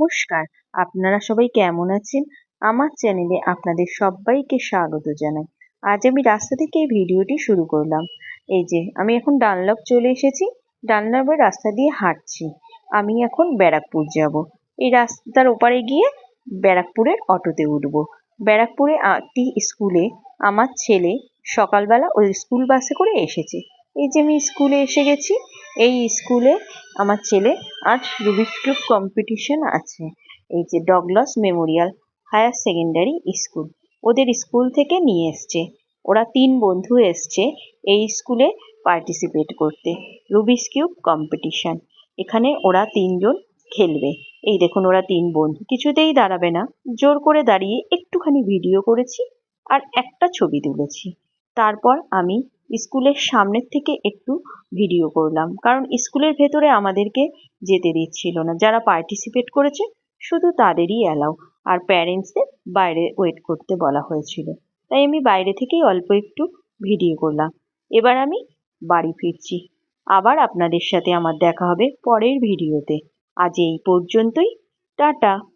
নমস্কার। আপনারা সবাই কেমন আছেন? আমার চ্যানেলে আপনাদের সবাইকে স্বাগত জানাই। আজ আমি রাস্তা থেকে এই ভিডিওটি শুরু করলাম। এই যে, আমি এখন ডানলপ চলে এসেছি। ডানলপের রাস্তা দিয়ে হাঁটছি। আমি এখন ব্যারাকপুর যাব। এই রাস্তার ওপারে গিয়ে ব্যারাকপুরের অটোতে উঠব। ব্যারাকপুরে একটি স্কুলে আমার ছেলে সকালবেলা ওই স্কুল বাসে করে এসেছে। এই যে, আমি স্কুলে এসে গেছি। এই স্কুলে আমার ছেলে আজ রুবিক্স কিউব কম্পিটিশন আছে। এই যে Douglas memorial higher secondary school ওদের স্কুল থেকে নিয়ে এসছে। ওরা তিন বন্ধু এসছে এই স্কুলে পার্টিসিপেট করতে। রুবিক্স কিউব কম্পিটিশন এখানে ওরা তিনজন খেলবে। এই দেখুন ওরা তিন বন্ধু। কিছুতেই দাঁড়াবে না। জোর করে দাঁড়িয়ে একটুখানি ভিডিও করেছি আর একটা ছবি তুলেছি। তারপর আমি স্কুলের সামনের থেকে একটু ভিডিও করলাম। কারণ স্কুলের ভেতরে আমাদেরকে যেতে দিচ্ছিল না। যারা পার্টিসিপেট করেছে, শুধু তাদেরই অ্যালাউ আর প্যারেন্টসদের বাইরে ওয়েট করতে বলা হয়েছিল। তাই আমি বাইরে থেকেই অল্প একটু ভিডিও করলাম। এবার আমি বাড়ি ফিরছি। আবার আপনাদের সাথে আমার দেখা হবে পরের ভিডিওতে আজ এই পর্যন্তই। টাটা।